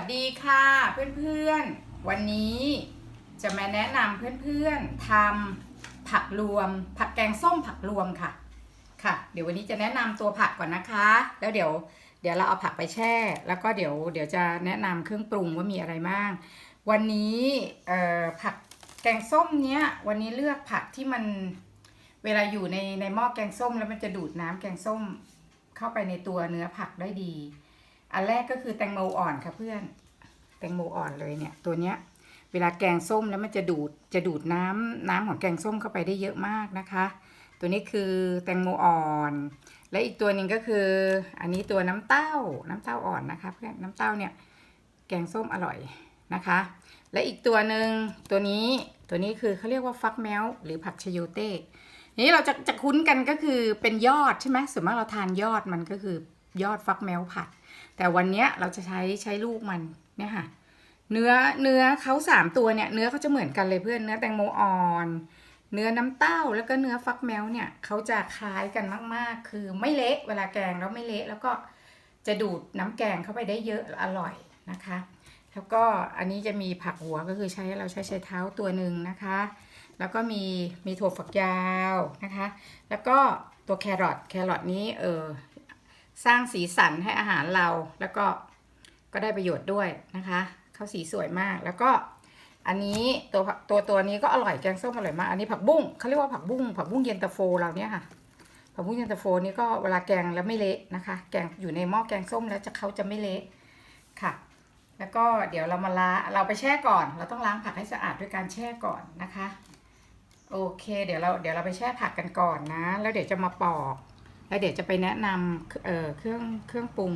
สดีค่ะเพื่อนๆ วันนี้จะมาแนะนำเพื่อนๆทำผักรวม ผักแกงส้มผักรวมค่ะ ค่ะ เดี๋ยววันนี้จะแนะนำตัวผักก่อนนะคะ แล้วเดี๋ยวเดี๋ยวเราเอาผักไปแช่ แล้วก็เดี๋ยวเดี๋ยวจะแนะนำเครื่องปรุงว่ามีอะไรบ้าง วันนี้ผักแกงส้มเนี้ยวันนี้เลือกผักที่มันเวลาอยู่ในในหม้อแกงส้มแล้วมันจะดูดน้ำแกงส้มเข้าไปในตัวเนื้อผักได้ดี อันแรกก็คือแตงโมอ่อนค่ะเพื่อน แตงโมอ่อนเลยเนี่ยตัวเนี้ยเวลาแกงส้มแล้วมันจะดูดจะดูดน้ำน้ำของแกงส้มเข้าไปได้เยอะมากนะคะ ตัวนี้คือแตงโมอ่อน และอีกตัวหนึ่งก็คือ อันนี้ตัวน้ำเต้าน้ำเต้าอ่อนนะคะเพื่อนน้ำเต้าเนี่ยแกงส้มอร่อยนะคะ และอีกตัวหนึ่งตัวนี้ตัวนี้คือเขาเรียกว่าฟักแมวหรือผักชโยเต้นี้เราจะจะคุ้นกันก็คือเป็นยอดใช่ไหมส่วนมากเราทานยอดมันก็คือยอดฟักแมวผัด แต่วันเนี้ยเราจะใช้ใช้ลูกมันเนี่ยค่ะ เนื้อเนื้อเขาสามตัวเนี่ย เนื้อเขาจะเหมือนกันเลยเพื่อนเนื้อแตงโมอ่อน เนื้อน้ำเต้าแล้วก็เนื้อฟักแมวเนี่ยเขาจะคล้ายกันมากๆ คือไม่เละเวลาแกงแล้วไม่เละแล้วก็จะดูดน้ำแกงเข้าไปได้เยอะอร่อยนะคะ แล้วก็อันนี้จะมีผักหัวก็คือใช้เราใช้ใช้เท้าตัวหนึ่งนะคะ แล้วก็มีมีถั่วฝักยาวนะคะ แล้วก็ตัวแครอทแครอทนี้เออ สร้างสีสันให้อาหารเราแล้วก็ก็ได้ประโยชน์ด้วยนะคะเขาสีสวยมากแล้วก็อันนี้ตัวตัวตัวนี้ก็อร่อยแกงส้มอร่อยมากอันนี้ผักบุ้งเขาเรียกว่าผักบุ้งผักบุ้งเย็นตาโฟเราเนี่ยค่ะผักบุ้งเย็นตาโฟนี่ก็เวลาแกงแล้วไม่เละนะคะ แกงอยู่ในหม้อแกงส้มแล้วจะเขาจะไม่เละค่ะ แล้วก็เดี๋ยวเรามาล้าเราไปแช่ก่อน เราต้องล้างผักให้สะอาดด้วยการแช่ก่อนนะคะ โอเค เดี๋ยวเราเดี๋ยวเราไปแช่ผักกันก่อนนะ แล้วเดี๋ยวจะมาปอก แล้วเดี๋ยวจะไปแนะนำเเครื่องเครื่องปรุง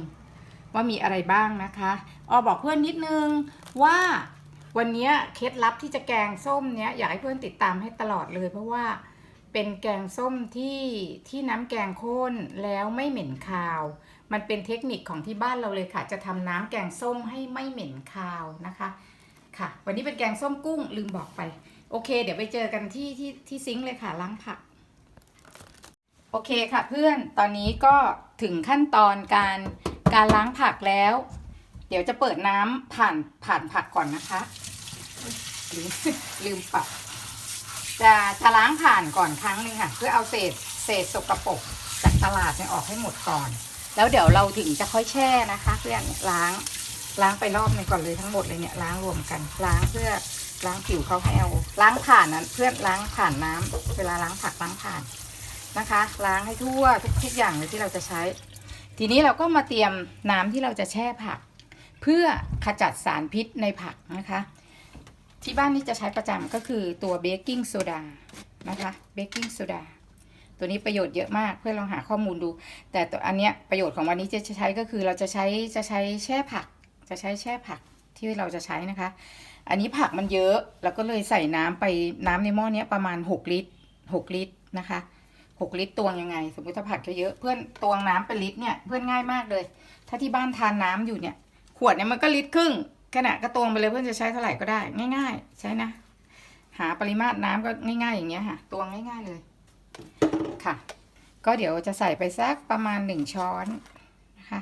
ว่ามีอะไรบ้างนะคะออบอกเพื่อนนิดนึงว่าวันนี้เคล็ดลับที่จะแกงส้มเนี้ยอยากให้เพื่อนติดตามให้ตลอดเลย เพราะว่าเป็นแกงส้มที่ที่น้ำแกงข้นแล้วไม่เหม็นคาว มันเป็นเทคนิคของที่บ้านเราเลยค่ะ จะทำน้ำแกงส้มให้ไม่เหม็นคาวนะคะค่ะ วันนี้เป็นแกงส้มกุ้งลืมบอกไป โอเค เดี๋ยวไปเจอกันที่ที่ที่ซิงค์เลยค่ะล้างผัก โอเคค่ะเพื่อนตอนนี้ก็ถึงขั้นตอนการการล้างผักแล้ว เดี๋ยวจะเปิดน้ำผ่านผ่านผักก่อนนะคะลืมลืมปัดจะจะล้างผ่านก่อนครั้งหนึ่งค่ะ เพื่อเอาเศษเศษสกปรกจากตลาดเนี่ยออกให้หมดก่อน แล้วเดี๋ยวเราถึงจะค่อยแช่นะคะ เพื่อนเนี่ยล้างล้างไปรอบนึงก่อนเลยทั้งหมดเลยเนี่ยล้างรวมกัน ล้างเพื่อล้างผิวเขาให้เอาล้างผ่านนั้นเพื่อนล้างผ่านน้ำเวลาล้างผักล้างผ่าน นะคะ ล้างให้ทั่วทุกทุกอย่างเลยที่เราจะใช้ ทีนี้เราก็มาเตรียมน้ำที่เราจะแช่ผัก เพื่อขจัดสารพิษในผักนะคะ ที่บ้านนี้จะใช้ประจำก็คือตัวเบกกิ้งโซดานะคะเบกกิ้งโซดาตัวนี้ประโยชน์เยอะมากเพื่อลองหาข้อมูลดู แต่ตัวอันเนี้ยประโยชน์ของวันนี้จะใช้ก็คือเราจะใช้จะใช้แช่ผัก จะใช้แช่ผักที่เราจะใช้นะคะ อันนี้ผักมันเยอะ เราก็เลยใส่น้ำไปน้ำในหม้อเนี้ยประมาณ 6 ลิตร 6 ลิตรนะคะ หกลิตรตวงยังไง สมมติถ้าผักเยอะๆเพื่อนตวงน้ำเป็นลิตรเนี่ยเพื่อนง่ายมากเลย ถ้าที่บ้านทานน้ำอยู่เนี่ย ขวดเนี่ยมันก็ลิตรครึ่งขณะก็ตวงไปเลยเพื่อนจะใช้เท่าไหร่ก็ได้ ง่าย ๆ ใช่นะ หาปริมาตรน้ำก็ง่ายๆอย่างเงี้ยค่ะตวงง่าย ๆเลยค่ะ ก็เดี๋ยวจะใส่ไปสักประมาณหนึ่งช้อนนะคะ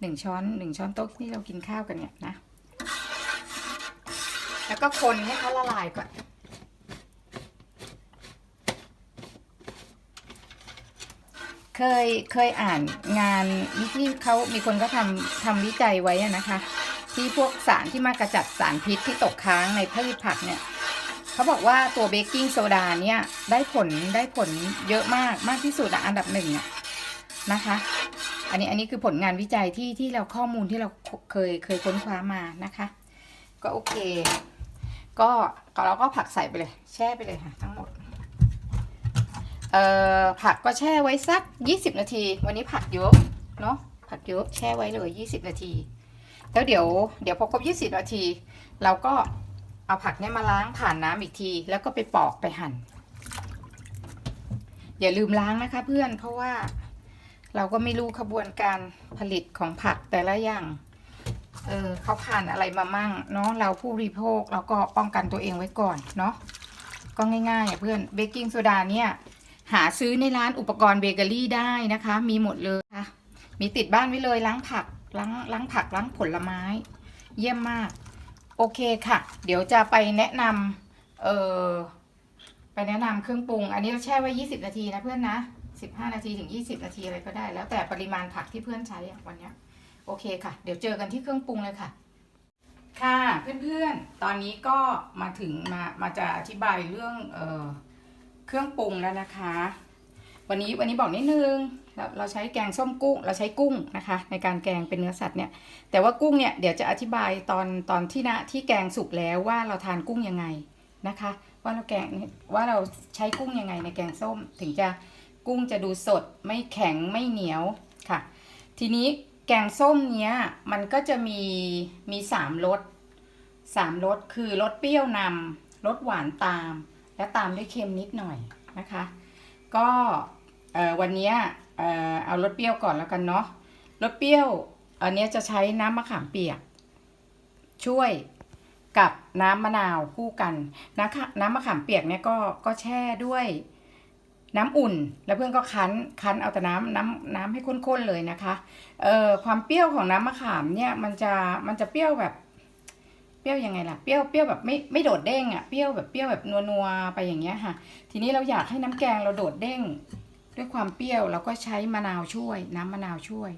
หนึ่งช้อนหนึ่งช้อนโต๊ะที่เรากินข้าวกันเนี่ยนะ แล้วก็คนให้เขาละลายก่อน เคยเคยอ่านงานที่เขามีคนก็ทำทำวิจัยไว้นะคะ ที่พวกสารที่มากระจัดสารพิษที่ตกค้างในพืชผักเนี่ยเขาบอกว่าตัวเบกกิ้งโซดาเนี่ยได้ผลได้ผลเยอะมากมากที่สุดอ,อันดับหนึ่งนะคะ อันนี้อันนี้คือผลงานวิจัยที่ที่เราข้อมูลที่เราเคยเคยค้นคว้ามานะคะ ก็โอเค ก็เราก็ผักใส่ไปเลย แช่ไปเลยค่ะทั้งหมด ผักก็แช่ไว้สัก 20 นาที วันนี้ผักเยอะเนาะผักเยอะแช่ไว้เลย 20 นาที แล้วเดี๋ยวเดี๋ยวพอครบ 20 นาที เราก็เอาผักเนี่ยมาล้างผ่านน้ำอีกที แล้วก็ไปปอกไปหั่น อย่าลืมล้างนะคะเพื่อนเพราะว่าเราก็ไม่รู้ขบวนการผลิตของผักแต่ละอย่าง เออเขาผ่านอะไรมามั่งเนาะเราผู้บริโภคเราก็ป้องกันตัวเองไว้ก่อนเนาะก็ง่ายๆอะเพื่อนเบกกิ้งโซดาเนี่ย หาซื้อในร้านอุปกรณ์เบเกอรี่ได้นะคะ มีหมดเลยค่ะ มีติดบ้านไว้เลยล้างผักล้างล้างผักล้างผลไม้ เยี่ยมมาก โอเคค่ะ เดี๋ยวจะไปแนะนำเออไปแนะนำเครื่องปรุง อันนี้เราแช่ไว้ 20 นาทีนะเพื่อนนะ15 นาทีถึง 20 นาทีอะไรก็ได้ แล้วแต่ปริมาณผักที่เพื่อนใช้อะวันนี้โอเคค่ะ เดี๋ยวเจอกันที่เครื่องปรุงเลยค่ะ ค่ะเพื่อนๆ ตอนนี้ก็มาถึงมามาจะอธิบายเรื่องเออ เครื่องปรุงแล้วนะคะ วันนี้วันนี้บอกนิดนึงเราเราใช้แกงส้มกุ้ง เราใช้กุ้งนะคะ ในการแกงเป็นเนื้อสัตว์เนี่ย แต่ว่ากุ้งเนี่ยเดี๋ยวจะอธิบายตอนตอนที่นะที่แกงสุกแล้วว่าเราทานกุ้งยังไงนะคะ ว่าเราแกงว่าเราใช้กุ้งยังไงในแกงส้ม ถึงจะกุ้งจะดูสดไม่แข็งไม่เหนียวค่ะ ทีนี้แกงส้มเนี้ยมันก็จะมีมีสามรสสามรสคือรสเปรี้ยวนำรสหวานตาม และตามด้วยเค็มนิดหน่อยนะคะ ก็วันนี้เอารสเปรี้ยวก่อนแล้วกันเนาะรสเปรี้ยวอันนี้จะใช้น้ำมะขามเปียก ช่วยกับน้ำมะนาวคู่กันนะคะน้ำมะขามเปียกเนี่ยก็ก็แช่ด้วยน้ำอุ่น แล้วเพื่อนก็คั้นคั้นเอาแต่น้ำน้ำน้ำให้ข้นๆเลยนะคะเอ่อความเปรี้ยวของน้ำมะขามเนี่ยมันจะมันจะเปรี้ยวแบบ รี้ยวยังไงล่ะเปรี้ยวเปรี้ยวแบบไม่ไม่โดดเด้งอะเปรี้ยวแบบเปรี้ยวแบบนัวๆไปอย่างเงี้ยค่ะ ทีนี้เราอยากให้น้ำแกงเราโดดเด้ง ด้วยความเปรี้ยวเราก็ใช้มะนาวช่วย น้ำมะนาวช่วย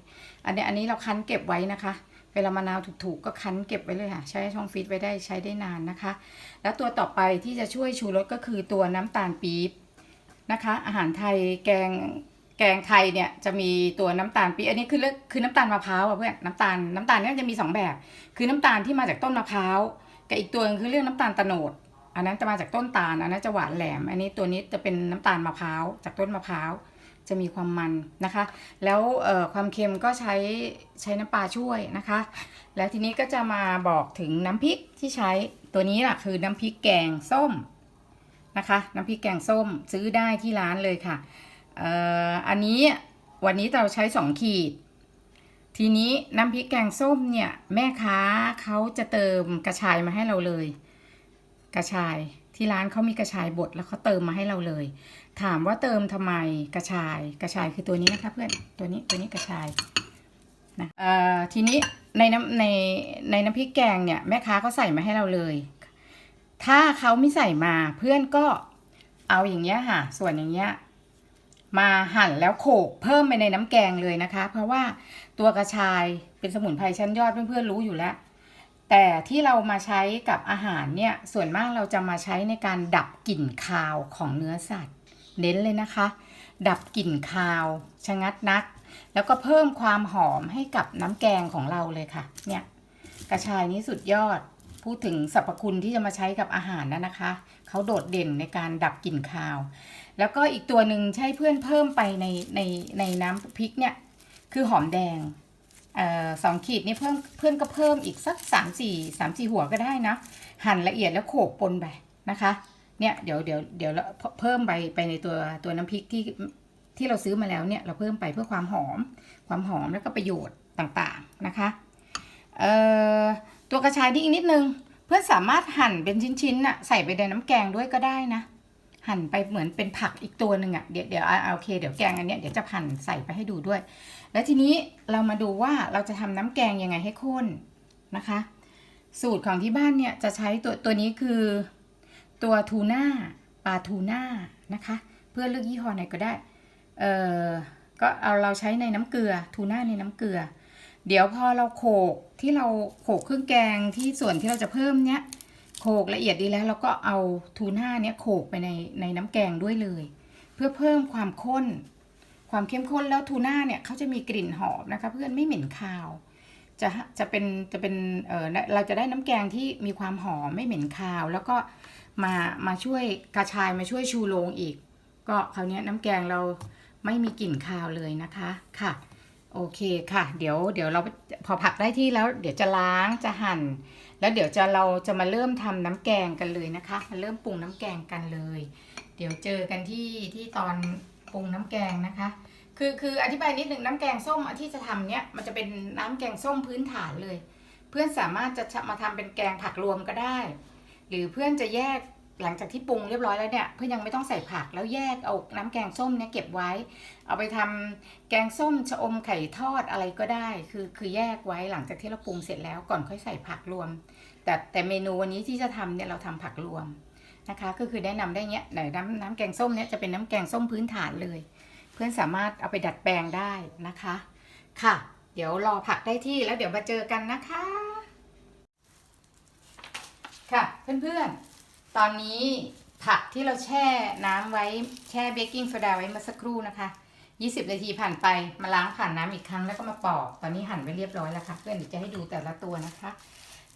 อันนี้อันนี้เราคั้นเก็บไว้นะคะ เวลามะนาวถูกๆก็คั้นเก็บไว้เลยค่ะ ใช้ช่องฟรีซไว้ได้ใช้ได้นานนะคะ แล้วตัวต่อไปที่จะช่วยชูรสก็คือตัวน้ำตาลปี๊บนะคะ อาหารไทยแกง แกงไทยเนี่ยจะมีตัวน้ำตาลปีอันนี้คือเลือกคือน้ำตาลมะพร้าวอะเพื่อนน้ำตาลน้ำตาลเนี่ยจะมีสองแบบ คือน้ำตาลที่มาจากต้นมะพร้าวกับอีกตัวหนึงคือเรื่องน้ำตาลตะโนด อันนั้นจะมาจากต้นตาลอันนั้นจะหวานแหลม อันนี้ตัวนี้จะเป็นน้ำตาลมะพร้าวจากต้นมะพร้าวจะมีความมันนะคะ แล้วความเค็มก็ใช้ใช้น้ำปลาช่วยนะคะ แล้วทีนี้ก็จะมาบอกถึงน้ำพริกที่ใช้ตัวนี้ล่ะคือน้ำพริกแกงส้มนะคะ น้ำพริกแกงส้มซื้อได้ที่ร้านเลยค่ะ อันนี้วันนี้เราใช้สองขีด ทีนี้น้ำพริกแกงส้มเนี่ย แม่ค้าเขาจะเติมกระชายมาให้เราเลย กระชายที่ร้านเขามีกระชายบดแล้วเขาเติมมาให้เราเลย ถามว่าเติมทำไมกระชาย กระชายคือตัวนี้นะคะเพื่อนตัวนี้ตัวนี้กระชายนะทีนี้ในน้ำในในน้ำพริกแกงเนี่ยแม่ค้าเขาใส่มาให้เราเลย ถ้าเขาไม่ใส่มาเพื่อนก็เอาอย่างเงี้ยค่ะ ส่วนอย่างเงี้ย มาหั่นแล้วโขกเพิ่มไปในน้ำแกงเลยนะคะ เพราะว่าตัวกระชายเป็นสมุนไพรชั้นยอดเพื่อนๆรู้อยู่แล้ว แต่ที่เรามาใช้กับอาหารเนี่ยส่วนมากเราจะมาใช้ในการดับกลิ่นคาวของเนื้อสัตว์ เน้นเลยนะคะ ดับกลิ่นคาวชะงัดนัก แล้วก็เพิ่มความหอมให้กับน้ำแกงของเราเลยค่ะ เนี่ยกระชายนี้สุดยอดพูดถึงสรรพคุณที่จะมาใช้กับอาหารนะนะคะ เขาโดดเด่นในการดับกลิ่นคาว แล้วก็อีกตัวหนึ่งใช้เพื่อนเพิ่มไปในในในน้ำพริกเนี่ย คือหอมแดงออสองขีดนี่เพิ่มเพื่อนก็เพิ่มอีกสักสามสี่สามสี่หัวก็ได้นะ หั่นละเอียดแล้วโขกปนไปนะคะเนี่ยเดี๋ยวเดี๋ยวเดี๋ยวเพิ่มไปไปในตัวตัวน้ำพริกที่ที่เราซื้อมาแล้วเนี่ยเราเพิ่มไปเพื่อความหอม ความหอมแล้วก็ประโยชน์ต่างๆนะคะตัวกระชายนี่อีกนิดนึง เพื่อนสามารถหั่นเป็นชิ้นๆน่ะใส่ไปในน้ำแกงด้วยก็ได้นะ หั่นไปเหมือนเป็นผักอีกตัวหนึ่งอะ่ะเดี๋ยวเดี๋ยวอะโอเคเดี๋ยวแกงอันเนี้ยเดี๋ยวจะหั่นใส่ไปให้ดูด้วย แล้วทีนี้เรามาดูว่าเราจะทำน้ำแกงยังไงให้ข้นนะคะ สูตรของที่บ้านเนี่ยจะใช้ตัวตัวนี้คือตัวทูน่าปลาทูน่านะคะ เพื่อเลือกยี่ห้อไหนก็ได้เออก็เอาเราใช้ในน้ำเกลือทูน่าในน้ำเกลือ เดี๋ยวพอเราโขกที่เราโขกเครื่องแกงที่ส่วนที่เราจะเพิ่มเนี้ย โขกละเอียดดีแล้วเราก็เอาทูน่าเนี้ยโขกไปในในน้ำแกงด้วยเลย เพื่อเพิ่มความข้น ความเข้มข้นแล้วทูน่าเนี่ยเขาจะมีกลิ่นหอมนะคะเพื่อนไม่เหม็นคาว จะจะเป็นจะเป็นเออเราจะได้น้ำแกงที่มีความหอมไม่เหม็นคาว แล้วก็มามาช่วยกระชายมาช่วยชูโรงอีก ก็คราวนี้น้ำแกงเราไม่มีกลิ่นคาวเลยนะคะค่ะโอเคค่ะ เดี๋ยวเดี๋ยวเราพอผักได้ที่แล้ว เดี๋ยวจะล้างจะหั่น แล้วเดี๋ยวจะเราจะมาเริ่มทำน้ำแกงกันเลยนะคะ มาเริ่มปรุงน้ำแกงกันเลย เดี๋ยวเจอกันที่ที่ตอนปรุงน้ำแกงนะคะ คือคืออธิบายนิดหนึ่งน้ำแกงส้มที่จะทำเนี้ยมันจะเป็นน้ำแกงส้มพื้นฐานเลย เพื่อนสามารถจะมาทำเป็นแกงผักรวมก็ได้ หรือเพื่อนจะแยก หลังจากที่ปรุงเรียบร้อยแล้วเนี่ยเพื่อนยังไม่ต้องใส่ผักแล้วแยกเอาน้ำแกงส้มเนี่ยเก็บไว้ เอาไปทำแกงส้มชะอมไข่ทอดอะไรก็ได้ คือคือแยกไว้หลังจากที่เราปรุงเสร็จแล้วก่อนค่อยใส่ผักรวม แต่แต่เมนูวันนี้ที่จะทำเนี่ยเราทำผักรวมนะคะ ก็คือแนะนำได้เนี้ยไหนน้ำน้ำแกงส้มเนี่ยจะเป็นน้ำแกงส้มพื้นฐานเลย เพื่อนสามารถเอาไปดัดแปลงได้นะคะ ค่ะ เดี๋ยวรอผักได้ที่แล้วเดี๋ยวมาเจอกันนะคะ ค่ะเพื่อนๆ ตอนนี้ผักที่เราแช่น้ำไว้แช่เบกกิ้งโซดาไว้เมื่อสักครู่นะคะ 20 นาทีผ่านไปมาล้างผ่านน้ำอีกครั้งแล้วก็มาปอก ตอนนี้หั่นไว้เรียบร้อยแล้วค่ะ เพื่อนเดี๋ยวจะให้ดูแต่ละตัวนะคะ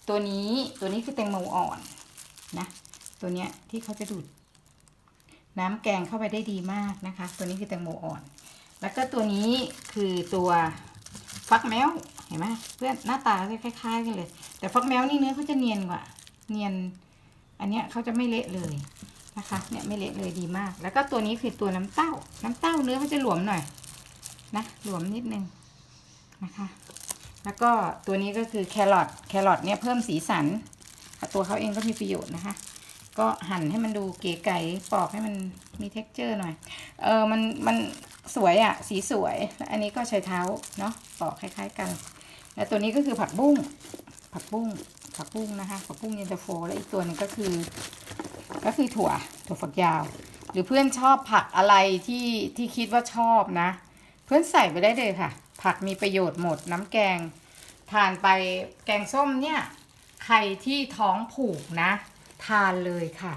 ตัวนี้ตัวนี้คือแตงโมอ่อนนะ ตัวเนี้ยที่เขาจะดูด น้ำแกงเข้าไปได้ดีมากนะคะ ตัวนี้คือแตงโมอ่อน แล้วก็ตัวนี้คือตัวฟักแมวเห็นไหมเพื่อนหน้าตาจะคล้ายๆกันเลย แต่ฟักแมวนี่เนื้อเขาจะเนียนกว่า เนียน อันเนี้ยเขาจะไม่เละเลยนะคะเนี่ยไม่เละเลยดีมาก แล้วก็ตัวนี้คือตัวน้ำเต้า น้ำเต้าเนื้อเขาจะหลวมหน่อยนะหลวมนิดนึงนะคะ แล้วก็ตัวนี้ก็คือแครอทแครอทเนี่ยเพิ่มสีสันตัวเขาเองก็มีประโยชน์นะคะ ก็หั่นให้มันดูเก๋ไก๋ปอกให้มันมี t e x t อร์หน่อย เออมันมันสวยอะ่ะ สีสวย อันนี้ก็ใช้เท้าเนาะปอกคล้าย ๆ กัน แล้วตัวนี้ก็คือผักบุ้งผักบุ้ง ผักบุ้งนะคะผักบุ้งเย็นตาโฟและอีกตัวหนึงก็คือ ก็คือถั่วถั่วฝักยาว หรือเพื่อนชอบผักอะไรที่ที่คิดว่าชอบนะ เพื่อนใส่ไปได้เลยค่ะ ผักมีประโยชน์หมดน้ำแกง ทานไปแกงส้มเนี่ยใครที่ท้องผูกนะ ทานเลยค่ะ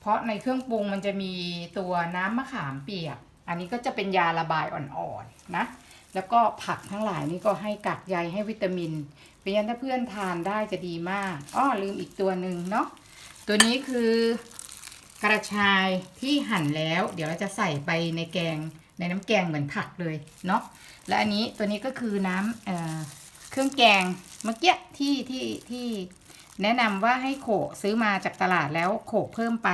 เพราะในเครื่องปรุงมันจะมีตัวน้ำมะขามเปียก อันนี้ก็จะเป็นยาระบายอ่อนๆนะ แล้วก็ผักทั้งหลายนี่ก็ให้กากใยให้วิตามินเพราะฉะนั้นถ้าเพื่อนทานได้จะดีมากอ้อลืมอีกตัวหนึ่งเนาะตัวนี้คือกระชายที่หั่นแล้ว เดี๋ยวเราจะใส่ไปในแกงในน้ำแกงเหมือนผักเลยเนาะและอันนี้ตัวนี้ก็คือน้ำเเครื่องแกงเมื่อกี้ที่ที่ที่แนะนำว่าให้โขกซื้อมาจากตลาดแล้วโขกเพิ่มไป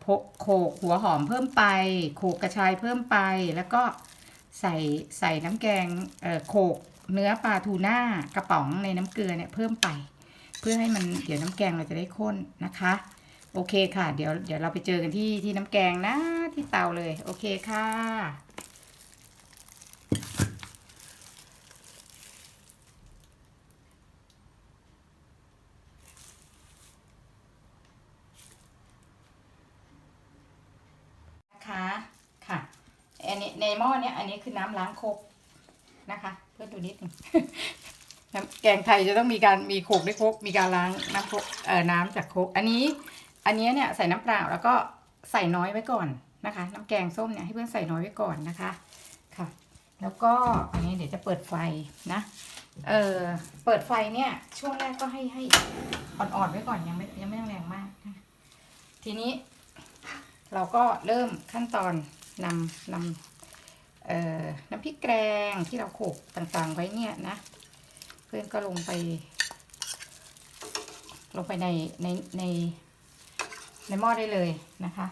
โพโขกหัวหอมเพิ่มไป โขกกระชายเพิ่มไปแล้วก็ ใส่ใส่น้ำแกงโขกเนื้อปลาทูน่ากระป๋องในน้ำเกลือเนี่ยเพิ่มไป เพื่อให้มันเดี๋ยวน้ำแกงเราจะได้ข้นนะคะ โอเคค่ะ เดี๋ยวเดี๋ยวเราไปเจอกันที่ที่น้ำแกงนะที่เตาเลย โอเคค่ะค่ะอันนี้ ในหม้อเนี้ยอันนี้คือน้ำล้างโคกนะคะ เพื่อนดูนิดนึงน้ำแกงไทยจะต้องมีการมีโขกด้วยโคกมีการล้างน้ำโคกเอ่อน้ำจากโคกอันนี้อันนี้เนี่ยใส่น้ำเปล่าแล้วก็ใส่น้อยไว้ก่อนนะคะ น้ำแกงส้มเนี่ยให้เพื่อนใส่น้อยไว้ก่อนนะคะค่ะ แล้วก็อันนี้เดี๋ยวจะเปิดไฟนะเออเปิดไฟเนี่ยช่วงแรกก็ให้ให้อ่อนๆไว้ก่อนยังไม่ยังไม่ต้องแรงมากนะทีนี้เราก็เริ่มขั้นตอนนำนำ น้ำพริกแกงที่เราโขกต่างๆไว้เนี่ยนะ เพื่อนก็ลงไป ลงไปในในในในหม้อได้เลยนะคะ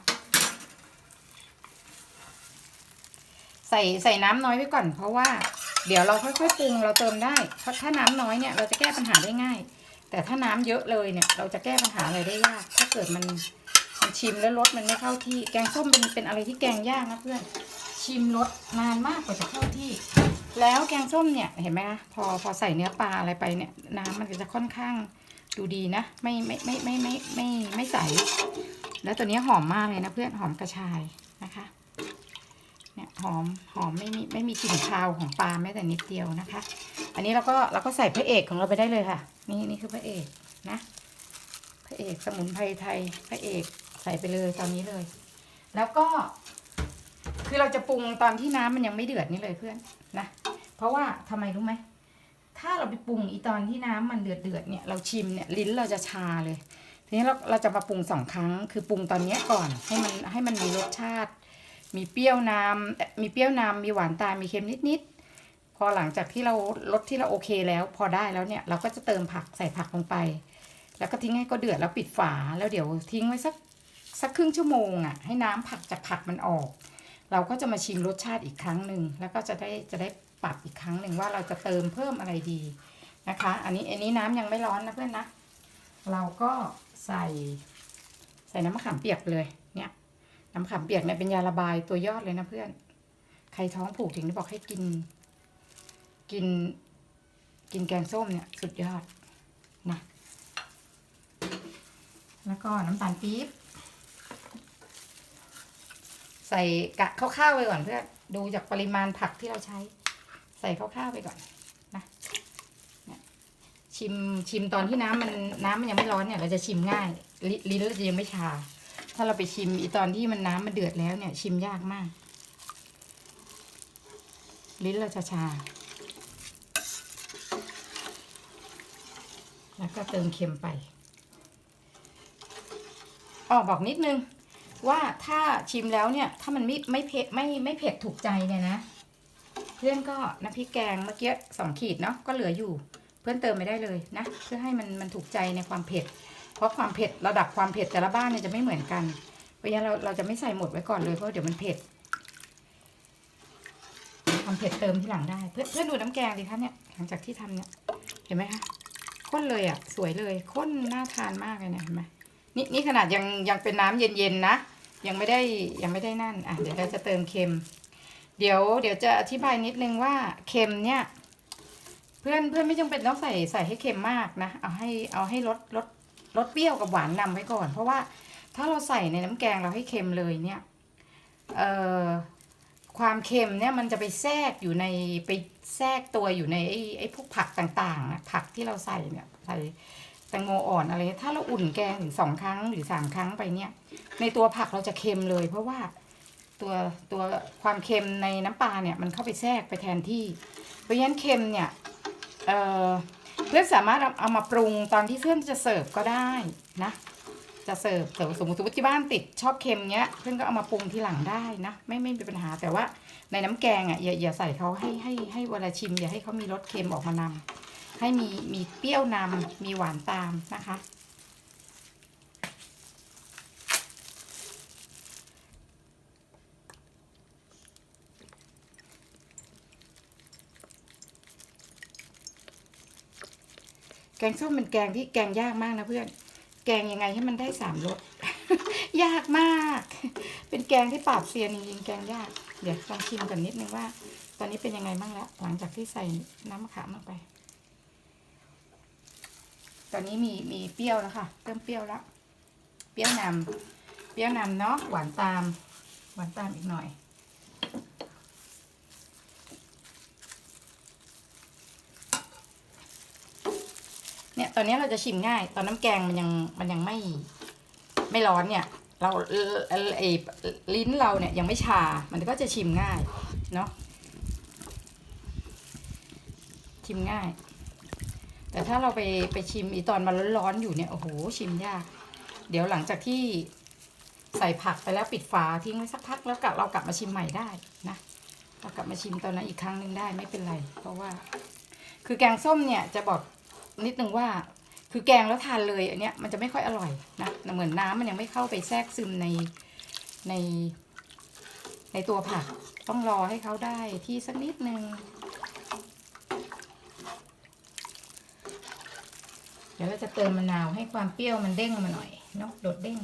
ใส่ใส่น้ำน้อยไว้ก่อน เพราะว่าเดี๋ยวเราค่อยๆปรุงเราเติมได้เพราะถ้าน้ำน้อยเนี่ยเราจะแก้ปัญหาได้ง่าย แต่ถ้าน้ำเยอะเลยเนี่ย เราจะแก้ปัญหาอะไรได้ยาก ถ้าเกิดมันมันชิมแล้วรสมันไม่เข้าที่แกงส้มเป็นเป็นอะไรที่แกงยากนะเพื่อน ชิมรสนานมากกว่าจะเข้าที่ แล้วแกงส้มเนี่ยเห็นไหมคะพอพอใส่เนื้อปลาอะไรไปเนี่ยน้ำมันก็จะค่อนข้างดูดีนะ ไม่ไม่ไม่ไม่ไม่ไม่ไม่ใส แล้วตัวนี้หอมมากเลยนะเพื่อนหอมกระชายนะคะเนี่ยหอมหอมไม่มีไม่มีกลิ่นคาวของปลาแม้แต่นิดเดียวนะคะ อันนี้เราก็เราก็ใส่พระเอกของเราไปได้เลยค่ะ นี่นี่คือพระเอกนะ พระเอกสมุนไพรไทยพระเอกใส่ไปเลยตอนนี้เลย แล้วก็ คือเราจะปรุงตอนที่น้ำมันยังไม่เดือดนี่เลยเพื่อนนะเพราะว่าทำไมรู้ไหมถ้าเราไปปรุงอีตอนที่น้ำมันเดือดเดือดเนี่ยเราชิมเนี่ยลิ้นเราจะชาเลย ทีนี้เราเราจะมาปรุงสองครั้ง คือปรุงตอนเนี้ก่อนให้มันให้มันมีรสชาติ มีเปรี้ยวน้ำมีเปรี้ยวน้ำมีหวานตามมีเค็มนิดๆพอหลังจากที่เรารสที่เราโอเคแล้ว พอได้แล้วเนี่ยเราก็จะเติมผักใส่ผักลงไป แล้วก็ทิ้งให้ก็เดือดแล้วปิดฝาแล้วเดี๋ยวทิ้งไว้สักสักครึ่งชั่วโมงอะให้น้ำผักจากผักมันออก เราก็จะมาชิมรสชาติอีกครั้งหนึ่งแล้วก็จะได้จะได้ปรับอีกครั้งหนึ่งว่าเราจะเติมเพิ่มอะไรดีนะคะ อันนี้อันนี้น้ำยังไม่ร้อนนะเพื่อนนะ เราก็ใส่ใส่น้ำมะขามเปียกเลยเนี่ยน้ำมะขามเปียกเนี่ยเป็นยาระบายตัวยอดเลยนะเพื่อน ใครท้องผูกถึงได้บอกให้กิน กิน กินแกงส้มเนี่ยสุดยอดนะแล้วก็น้ำตาลปี๊บ ใส่กะคร่าวๆไปก่อนเพื่อดูจากปริมาณผักที่เราใช้ ใส่คร่าวๆไปก่อนนะเนี่ยชิมชิมตอนที่น้ำมันน้ำมันยังไม่ร้อนเนี่ย เราจะชิมง่ายลิ้นเราจะยังไม่ชา ถ้าเราไปชิมอีตอนที่มันน้ำมันเดือดแล้วเนี่ย ชิมยากมาก ลิ้นเราจะชา แล้วก็เติมเค็มไปอ๋อบอกนิดนึง ว่าถ้าชิมแล้วเนี่ย ถ้ามันไม่ไม่เผ็ดไม่ไม่เผ็ดถูกใจเนี่ยนะ เพื่อนก็น้ำพริกแกงเมื่อกี้สองขีดเนาะก็เหลืออยู่ เพื่อนเติมไม่ได้เลยนะ เพื่อให้มันมันถูกใจในความเผ็ด เพราะความเผ็ดระดับความเผ็ดแต่ละบ้านเนี่ยจะไม่เหมือนกันเพราะฉะนั้นเราเราจะไม่ใส่หมดไว้ก่อนเลยเพราะเดี๋ยวมันเผ็ดความเผ็ดเติมที่หลังได้ เพื่อนเพื่อนดูน้ำแกงดิคะเนี่ยหลังจากที่ทำเนี่ยเห็นไหมคะข้นเลยอะ สวยเลยข้นน่าทานมากเลยเนี่ยเห็นไหมนี่นี่ขนาดยังยังเป็นน้ำเย็นๆนะ ยังไม่ได้ยังไม่ได้นั่นอะเดี๋ยวเราจะเติมเค็ม เดี๋ยวเดี๋ยวจะอธิบายนิดนึงว่าเค็มเนี่ย เพื่อนเพื่อนไม่จำเป็นต้องใส่ใส่ให้เค็มมากนะ เอาให้เอาให้ลดลดลดเปรี้ยวกับหวานนำไว้ก่อน เพราะว่าถ้าเราใส่ในน้ำแกงเราให้เค็มเลยเนี่ยเอ่อความเค็มเนี่ยมันจะไปแทรกอยู่ในไปแทรกตัวอยู่ในไอ้ไอ้พวกผักต่างๆผักที่เราใส่เนี่ยใส่ แตงโมอ่อนอะไร ถ้าเราอุ่นแกงถึงสองครั้งหรือสามครั้งไปเนี่ย ในตัวผักเราจะเค็มเลย เพราะว่าตัวตัวความเค็มในน้ำปลาเนี่ยมันเข้าไปแทรกไปแทนที่เพราะฉะนั้นเค็มเนี่ยเเพื่อนสามารถเอามาปรุงตอนที่เพื่อนจะเสิร์ฟก็ได้นะ จะเสิร์ฟแต่สมมติที่บ้านติดชอบเค็มเงี้ยเพื่อนก็เอามาปรุงทีหลังได้นะไม่ไม่มีปัญหาแต่ว่าในน้ำแกงอะอย่าอย่าใส่เขาให้ให้ให้เวลาชิมอย่าให้เขามีรสเค็มออกมานำ ให้มีมีเปรี้ยวนำมีหวานตามนะคะ แกงส้มเป็นแกงที่แกงยากมากนะเพื่อน แกงยังไงให้มันได้สามรสยากมาก เป็นแกงที่ปราบเซียนจริงๆแกงยาก เดี๋ยวลองชิมกันนิดนึงว่า ตอนนี้เป็นยังไงบ้างแล้ว หลังจากที่ใส่น้ำมะขามลงไป ตอนนี้มีมีเปรี้ยวแล้วค่ะเริ่มเปรี้ยวแล้วเปรี้ยวนำเปรี้ยวนำเนาะหวานตาม หวานตามอีกหน่อย เนี่ยตอนนี้เราจะชิมง่าย ตอนน้ำแกงมันยังมันยังไม่ไม่ร้อนเนี่ยเราเออเออไอลิ้นเราเนี่ยยังไม่ชา มันก็จะชิมง่าย เนาะชิมง่าย แต่ถ้าเราไปไปชิมอีตอนมันร้อนๆอยู่เนี่ยโอ้โหชิมยาก เดี๋ยวหลังจากที่ใส่ผักไปแล้วปิดฝาทิ้งไว้สักพักแล้วกลับเรากลับมาชิมใหม่ได้นะเรากลับมาชิมตอนนั้นอีกครั้งหนึ่งได้ไม่เป็นไร เพราะว่า คือแกงส้มเนี่ยจะบอกนิดนึงว่า คือแกงแล้วทานเลยอันเนี้ยมันจะไม่ค่อยอร่อยนะเหมือนน้ำมันยังไม่เข้าไปแทรกซึมในในในตัวผักต้องรอให้เขาได้ที่สักนิดนึง เดี๋ยวเราจะเติมมะนาวให้ความเปรี้ยวมันเด้งมาหน่อยเนาะโดดเด้ง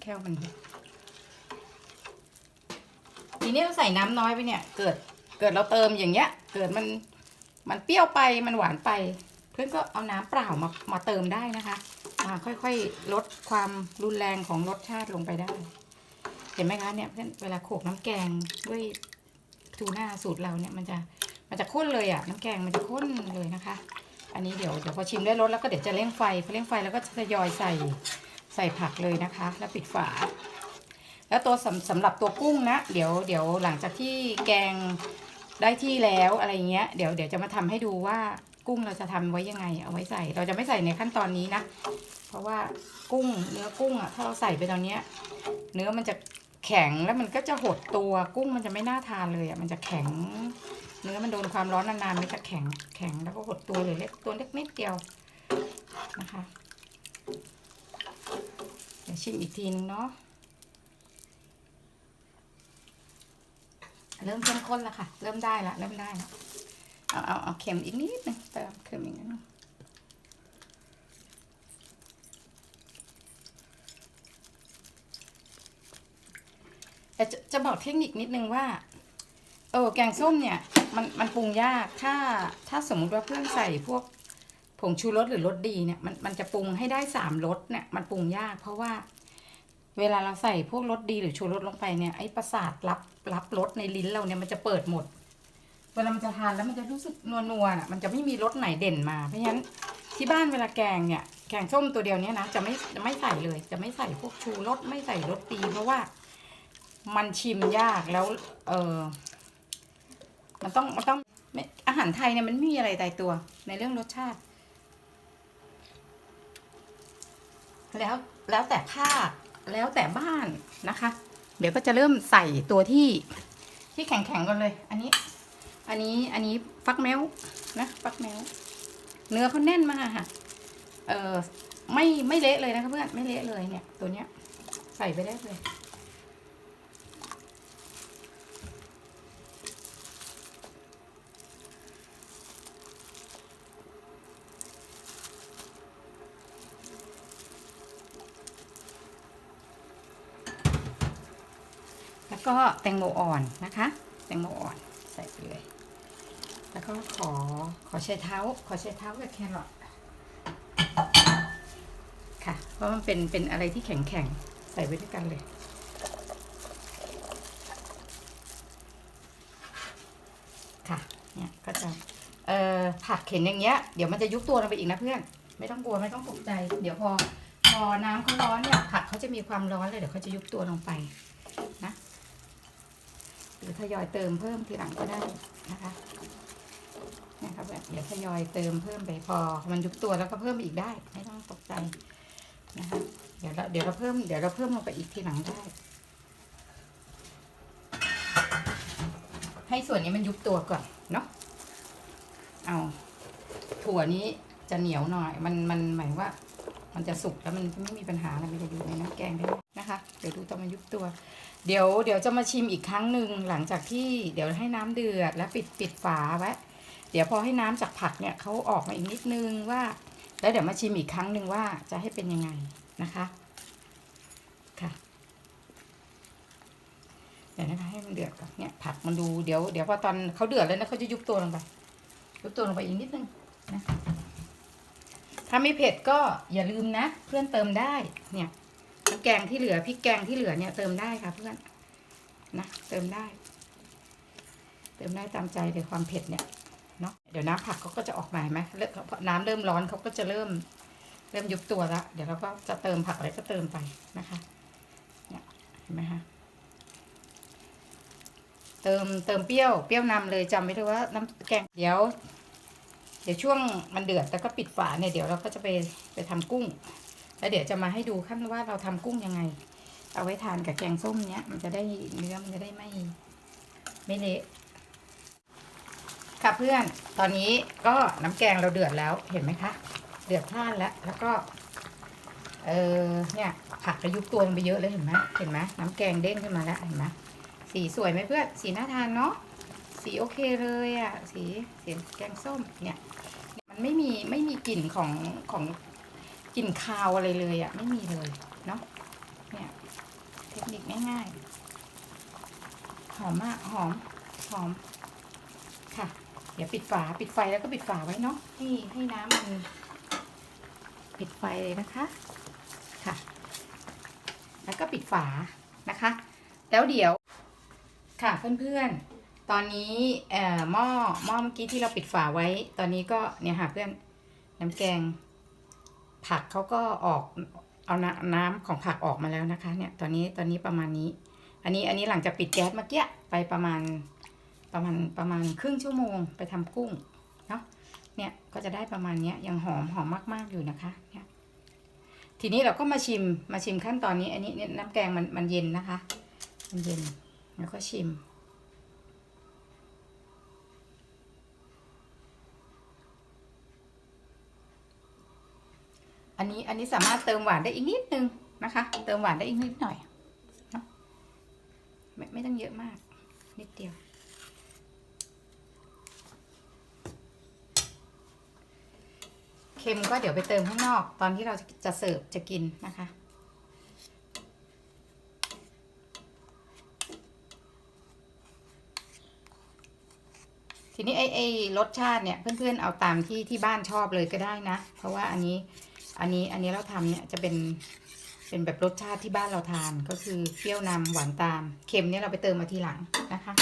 แค่วมันทีนี้เราใส่น้ำน้อยไปเนี่ย เกิดเกิดเราเติมอย่างเงี้ย เกิดมันมันเปรี้ยวไปมันหวานไป เพื่อนก็เอาน้ำเปล่ามามาเติมได้นะคะมาค่อยๆ ลดความรุนแรงของรสชาติลงไปได้ เห็นไหมคะเนี่ยเพื่อนเวลาโขกน้ำแกงด้วย ทูน่าสูตรเราเนี่ยมันจะมันจะข้นเลยอะ่ะน้ำแกงมันจะข้นเลยนะคะ อันนี้เดี๋ยวเดี๋ยวพอชิมได้รสแล้วก็เดี๋ยวจะเร่งไฟพอเร่งไฟแล้วก็จะทยอยใส่ใส่ผักเลยนะคะ แล้วปิดฝา แล้วตัวสำสำหรับตัวกุ้งนะ เดี๋ยวเดี๋ยวหลังจากที่แกงได้ที่แล้วอะไรเงี้ยเดี๋ยวเดี๋ยวจะมาทำให้ดูว่ากุ้งเราจะทำไว้ยังไง เอาไว้ใส่ เราจะไม่ใส่ในขั้นตอนนี้นะ เพราะว่ากุ้งเนื้อกุ้งอะถ้าเราใส่ไปตอนเนี้ย เนื้อมันจะ แข็งแล้วมันก็จะหดตัวกุ้งมันจะไม่น่าทานเลยอะมันจะแข็ง เนื้อมันโดนความร้อนนานๆมันจะแข็งแข็งแล้วก็หดตัวเลยเล็กตัวเล็กนิดเดียวนะคะเดี๋ยวชิมอีกทีนึงเนาะเริ่มเข้มข้นแล้วค่ะ เริ่มได้ละเริ่มได้ละเอาเอาเอาเค็มอีกนิดนึงเติมเค็มอีกนิดนึง แต่จะจะบอกเทคนิคนิดนึงว่า เออแกงส้มเนี่ย มันมันปรุงยาก ถ้าถ้าสมมุติว่าเพื่อนใส่พวกผงชูรสหรือรสดีเนี่ยมันมันจะปรุงให้ได้สามรสเนี่ยมันปรุงยากเพราะว่า เวลาเราใส่พวกรสดีหรือชูรสลงไปเนี่ยไอ้ประสาทรับรับรสในลิ้นเราเนี่ยมันจะเปิดหมด เวลามันจะทานแล้วมันจะรู้สึกนัวๆน่ะมันจะไม่มีรสไหนเด่นมาเพราะฉะนั้นที่บ้านเวลาแกงเนี่ยแกงส้มตัวเดียวเนี้ยนะจะไม่จะไม่ใส่เลย จะไม่ใส่พวกชูรสไม่ใส่รสดีเพราะว่า มันชิมยากแล้ว เออมันต้องมันต้องอาหารไทยเนี่ยมันไม่มีอะไรตายตัว ในเรื่องรสชาติ แล้วแล้วแต่ภาคแล้วแต่บ้านนะคะ เดี๋ยวก็จะเริ่มใส่ตัวที่ที่แข็งๆกันเลย อันนี้ อันนี้อันนี้ฟักแมวนะฟักแมวเนื้อเขาแน่นมากค่ะ เออไม่ไม่เละเลยนะคะเพื่อนไม่เละเลยเนี่ย ตัวเนี้ย ใส่ไปได้เลย ก็แตงโมอ่อนนะคะ แตงโมอ่อนใส่ไปเลย แล้วก็ขอขอใช้เท้า ขอใช้เท้ากับแครอทค่ะ เพราะมันเป็นเป็นอะไรที่แข็งแข็งใส่ไว้ด้วยกันเลยค่ะเนี่ยก็จะเอ่อผักเข็นอย่างเงี้ยเดี๋ยวมันจะยุบตัวลงไปอีกนะเพื่อน ไม่ต้องกลัวไม่ต้องตกใจ เดี๋ยวพอพอน้ำเขาร้อนเนี่ยผักเขาจะมีความร้อนเลยเดี๋ยวเขาจะยุบตัวลงไป รือทยอยเติมเพิ่มทีหลังก็ได้นะคะนะครับแบบเดี๋ยวทยอยเติมเพิ่มไปพอ มันยุบตัวแล้วก็เพิ่มอีกได้ ไม่ต้องตกใจนะคะเดี๋ยวเราเดี๋ยวเราเพิ่มเดี๋ยวเราเพิ่มลงไปอีกทีหลังได้ ให้ส่วนนี้มันยุบตัวก่อนเนาะเอาถั่วนี้จะเหนียวหน่อย มันมันหมายว่า มันจะสุกแล้วมันจะไม่มีปัญหาอะไรมันจะอยู่ในน้ำแกงได้นะคะ เดี๋ยวดูตอนมันยุบตัว เดี๋ยวเดี๋ยวจะมาชิมอีกครั้งหนึ่งหลังจากที่เดี๋ยวให้น้ำเดือดแล้วปิดปิดฝาไว้เดี๋ยวพอให้น้ำจากผักเนี่ยเขาออกมาอีกนิดนึงว่า แล้วเดี๋ยวมาชิมอีกครั้งหนึ่งว่าจะให้เป็นยังไงนะคะค่ะเดี๋ยวนะคะให้มันเดือดก่อนเนี่ยผักมันดูเดี๋ยวเดี๋ยวพอตอนเขาเดือดแล้วนะเขาจะยุบตัวลงไปยุบตัวลงไปอีกนิดนึงนะถ้าไม่เผ็ดก็อย่าลืมนะ เพื่อนเติมได้เนี่ย แกงที่เหลือพริกแกงที่เหลือเนี่ยเติมได้ค่ะเพื่อนนะเติมได้ เติมได้ตามใจเลยความเผ็ดเนี่ยเนาะเดี๋ยวน้ำผักเขาก็จะออกมาเห็นไหมเริ่มน้ำเริ่มร้อนเขาก็จะเริ่ม เริ่มยุบตัวแล้วเดี๋ยวเราก็จะเติมผักอะไรก็เติมไปนะคะเนี่ยเห็นไหมคะเติมเติมเปรี้ยวเปรี้ยวนำเลยจำไว้เลยว่าน้ำแกงเดี๋ยว เดี๋ยวช่วงมันเดือดแล้วก็ปิดฝาเนี่ยเดี๋ยวเราก็จะไปไปทำกุ้ง แล้วเดี๋ยวจะมาให้ดูขั้นว่าเราทำกุ้งยังไง เอาไว้ทานกับแกงส้มเนี้ย มันจะได้เนื้อมันจะได้ไม่ไม่เละค่ะเพื่อนตอนนี้ก็น้ำแกงเราเดือดแล้วเห็นไหมคะ เดือดพล่านแล้วแล้วก็ เออเนี่ยผักกระยุบตัวลงไปเยอะเลยเห็นไหมเห็นไหมน้ำแกงเด้งขึ้นมาแล้วเห็นไหมสีสวยไหมเพื่อนสีน่าทานเนาะสีโอเคเลยอะ่ะสีสีแกงส้มเนี่ย มันไม่มีไม่มีกลิ่นของของ กลิ่นคาวอะไรเลยอะ่ะ ไม่มีเลยเนาะเนี่ย เทคนิคง่ายๆ หอมมากหอมหอม ค่ะ เดี๋ยวปิดฝาปิดไฟแล้วก็ปิดฝาไว้เนาะให้ให้น้ำมันปิดไฟเลยนะคะค่ะ แล้วก็ปิดฝานะคะ แล้วเดี๋ยวค่ะเพื่อนๆ ตอนนี้เอ่อหม้อหม้อเมื่อกี้ที่เราปิดฝาไว้ ตอนนี้ก็เนี่ยค่ะเพื่อนน้ำแกง ผักเขาก็ออกเอาน้ำน้ำของผักออกมาแล้วนะคะเนี่ยตอนนี้ตอนนี้ประมาณนี้ อันนี้อันนี้หลังจากปิดแก๊สเมื่อกี้ไปประมาณประมาณประมาณครึ่งชั่วโมงไปทำกุ้งเนาะเนี่ยก็จะได้ประมาณนี้ยังหอมหอมมาก ๆอยู่นะคะเนี่ยทีนี้เราก็มาชิมมาชิมขั้นตอนนี้ อันนี้น้ำแกงมันมันเย็นนะคะ มันเย็นแล้วก็ชิม อันนี้อันนี้สามารถเติมหวานได้อีกนิดนึงนะคะ เติมหวานได้อีกนิดหน่อยเนาะไม่ไม่ต้องเยอะมาก นิดเดียว เค็มก็เดี๋ยวไปเติมข้างนอก ตอนที่เราจะเสิร์ฟจะกินนะคะทีนี้ไอ้ไอ้รสชาติเนี่ยเพื่อนๆเอาตามที่ที่บ้านชอบเลยก็ได้นะ เพราะว่าอันนี้ อันนี้อันนี้เราทำเนี่ยจะเป็นเป็นแบบรสชาติที่บ้านเราทานก็คือเปรี้ยวนำหวานตามเค็มเนี่ยเราไปเติมมาทีหลังนะคะ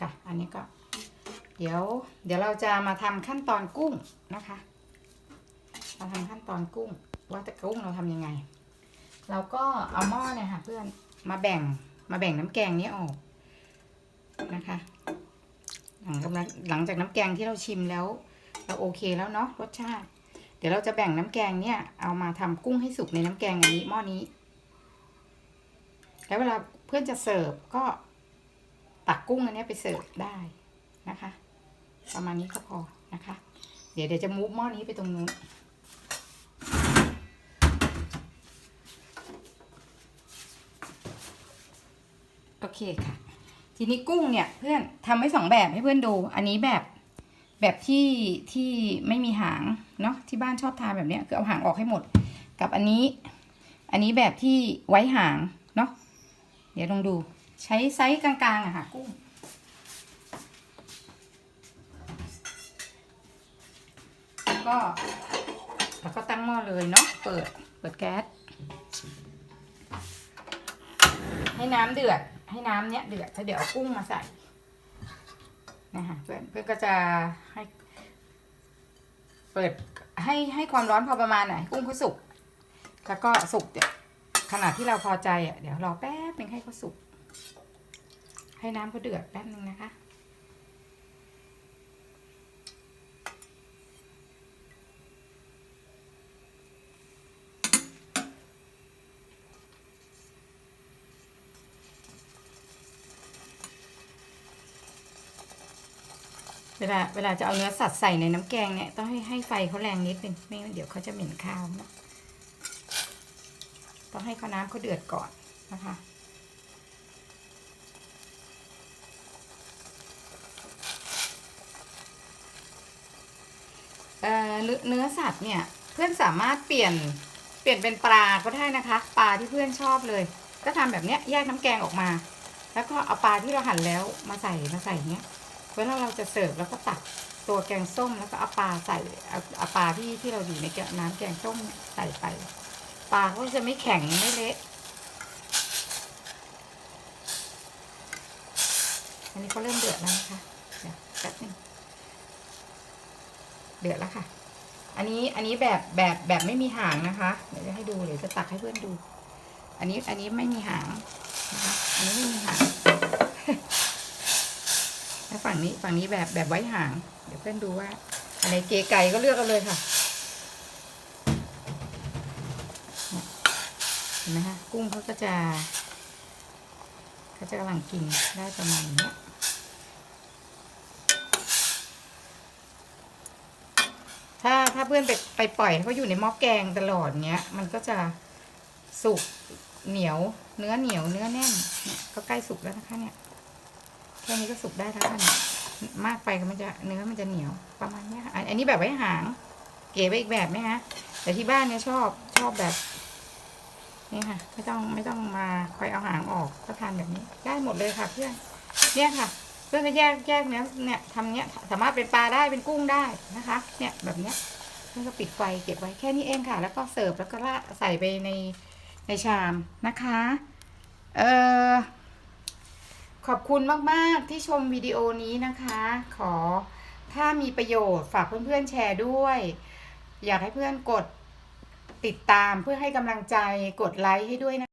ค่ะอันนี้ก็ เดี๋ยว เดี๋ยวเราจะมาทำขั้นตอนกุ้งนะคะมาทำขั้นตอนกุ้ง ว่าแต่กุ้งเราทำยังไง เราก็เอาหม้อเนี่ยค่ะเพื่อนมาแบ่งมาแบ่งน้ำแกงนี้ออกนะคะ หลังจากนั้นหลังจากน้ำแกงที่เราชิมแล้ว เราโอเคแล้วเนาะรสชาติ เดี๋ยวเราจะแบ่งน้ำแกงเนี่ย เอามาทำกุ้งให้สุกในน้ำแกงอันนี้หม้อนี้ แล้วเวลาเพื่อนจะเสิร์ฟก็ตักกุ้งอันนี้ไปเสิร์ฟได้นะคะ ประมาณนี้ก็พอนะคะ เดี๋ยวเดี๋ยวจะมุฟหม้อนี้ไปตรงนู้นโอเคค่ะ ทีนี้กุ้งเนี่ยเพื่อนทำไว้สองแบบให้เพื่อนดู อันนี้แบบ แบบที่ที่ไม่มีหางเนาะที่บ้านชอบทานแบบเนี้ยคือเอาหางออกให้หมด กับอันนี้ อันนี้แบบที่ไว้หางเนาะเดี๋ยวลองดูใช้ไซส์กลางๆอะค่ะกุ้งแล้วก็แล้วก็ตั้งหม้อเลยเนาะเปิดเปิดแก๊สให้น้ำเดือดให้น้ำเนี้ยเดือดแล้วเดี๋ยวเอากุ้งมาใส่ นะคะเพื่อนเพื่อนก็จะให้เปิดให้ให้ความร้อนพอประมาณไหนกุ้งเขาสุกแล้วก็สุกเดี๋ยวขนาดที่เราพอใจอะเดี๋ยวรอแป๊บนึงให้เขาสุก ให้น้ำเขาเดือดแป๊บนึงนะคะ เวลาเวลาจะเอาเนื้อสัตว์ใส่ในน้ำแกงเนี่ยต้องให้ให้ไฟเขาแรงนิดนึงไม่งั้นเดี๋ยวเขาจะเหม็นข้าวนะต้องให้เขาน้ำเขาเดือดก่อนนะคะเอ่อเนื้อเนื้อสัตว์เนี่ยเพื่อนสามารถเปลี่ยนเปลี่ยนเป็นปลาก็ได้นะคะ ปลาที่เพื่อนชอบเลย ก็ทำแบบเนี้ยแยกน้ำแกงออกมา แล้วก็เอาปลาที่เราหั่นแล้วมาใส่มาใส่เนี้ย เวลาเราจะเสิร์ฟแล้วก็ตักตัวแกงส้มแล้วก็เอาปลาใส่เอาปลาที่ที่เราอยู่ในแกงน้ำแกงส้มใส่ไปปลาก็จะไม่แข็งไม่เละอันนี้เขาเริ่มเดือดแล้วนะคะเดี๋ยวแป๊บนึงเดือดแล้วค่ะ อันนี้อันนี้แบบแบบแบบไม่มีหางนะคะ เดี๋ยวจะให้ดูเดี๋ยวจะตักให้เพื่อนดู อันนี้อันนี้ไม่มีหางนะคะ อันนี้ไม่มีหาง ฝั่งนี้ฝั่งนี้แบบแบบไว้หาง เดี๋ยวเพื่อนดูว่าอะไรเกไก่ก็เลือกเอาเลยค่ะเห็นไหมคะกุ้งเขาก็จะเขาจะกำลังกินได้ประมาณเนี้ยถ้าถ้าเพื่อนไปไปปล่อยเขาอยู่ในหม้อแกงตลอดเงี้ย มันก็จะสุกเหนียว เนื้อเหนียวเนื้อแน่นเนี่ยก็ใกล้สุกแล้วนะคะเนี่ย แค่นี้ก็สุกได้แล้วค่ะเนี่ยมากไปก็มันจะเนื้อมันจะเหนียวประมาณนี้ค่ะอันนี้แบบไว้หาง เก๋ไปอีกแบบไหมคะแต่ที่บ้านเนี่ยชอบชอบแบบนี่ค่ะ ไม่ต้องไม่ต้องมาคอยเอาหางออกก็ทานแบบนี้ ได้หมดเลยค่ะเพื่อนเนี่ยค่ะ เพื่อนก็แยกแยกเนี้ยเนี่ยทำเนี้ยสามารถเป็นปลาได้เป็นกุ้งได้นะคะ เนี่ยแบบเนี้ยเพื่อนก็ปิดไฟเก็บไว้แค่นี้เองค่ะ แล้วก็เสิร์ฟแล้วก็ราดใส่ไปในในชามนะคะ เออ ขอบคุณมาก ๆ ที่ชมวิดีโอนี้นะคะ ขอถ้ามีประโยชน์ฝากเพื่อน ๆ แชร์ด้วย อยากให้เพื่อนกดติดตามเพื่อให้กำลังใจกดไลค์ให้ด้วยนะ